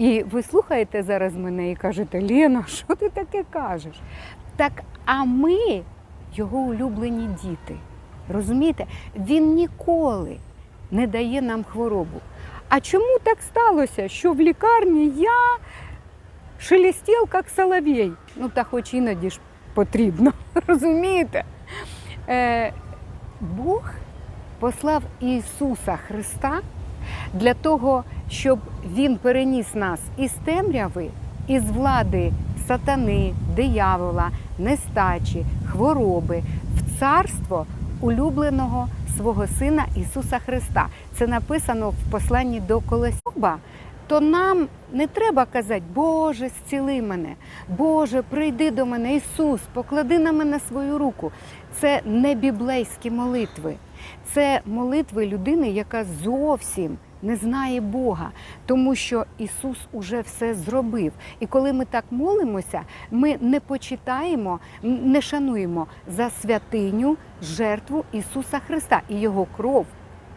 І ви слухаєте зараз мене і кажете, Лена, що ти таке кажеш? Так, а ми його улюблені діти. Розумієте? Він ніколи не дає нам хворобу. А чому так сталося, що в лікарні я шелестів, як соловей? Ну, та хоч іноді ж потрібно, розумієте? Е, Бог послав Ісуса Христа для того, щоб Він переніс нас із темряви, із влади сатани, диявола, нестачі, хвороби в царство улюбленого свого Сина Ісуса Христа. Це написано в посланні до Колосьоба. То нам не треба казати, Боже, зціли мене, Боже, прийди до мене, Ісус, поклади на мене свою руку. Це не біблейські молитви, це молитви людини, яка зовсім не знає Бога, тому що Ісус уже все зробив. І коли ми так молимося, ми не почитаємо, не шануємо за святиню жертву Ісуса Христа і Його кров,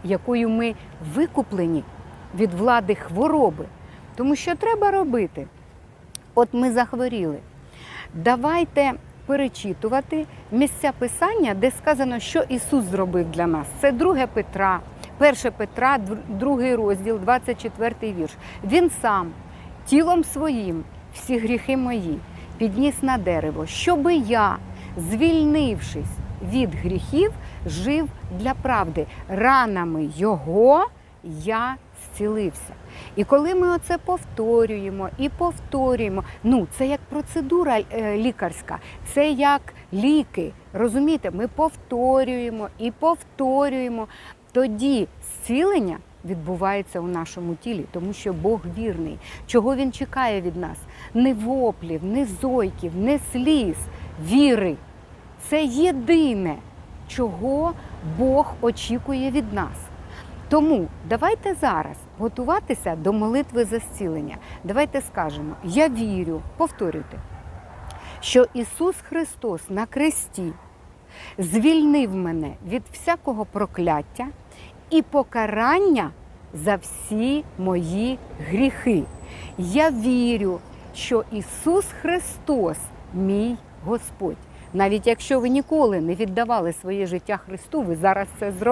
якою ми викуплені від влади хвороби. Тому що треба робити? От ми захворіли. Давайте перечитувати місця писання, де сказано, що Ісус зробив для нас. Це 2 Петра, 1 Петра, 2 розділ, 24 вірш. Він сам тілом своїм всі гріхи мої підніс на дерево, щоби я, звільнившись від гріхів, жив для правди. Ранами Його я зцілився. І коли ми оце повторюємо і повторюємо, ну це як процедура е, лікарська, це як ліки. Розумієте, ми повторюємо і повторюємо. Тоді зцілення відбувається у нашому тілі, тому що Бог вірний. Чого він чекає від нас? Не воплів, не зойків, не сліз, віри. Це єдине, чого Бог очікує від нас. Тому давайте зараз готуватися до молитви за зцілення. Давайте скажемо: я вірю, повторюйте, що Ісус Христос на кресті звільнив мене від всякого прокляття і покарання за всі мої гріхи. Я вірю, що Ісус Христос мій Господь. Навіть якщо ви ніколи не віддавали своє життя Христу, ви зараз це зробили.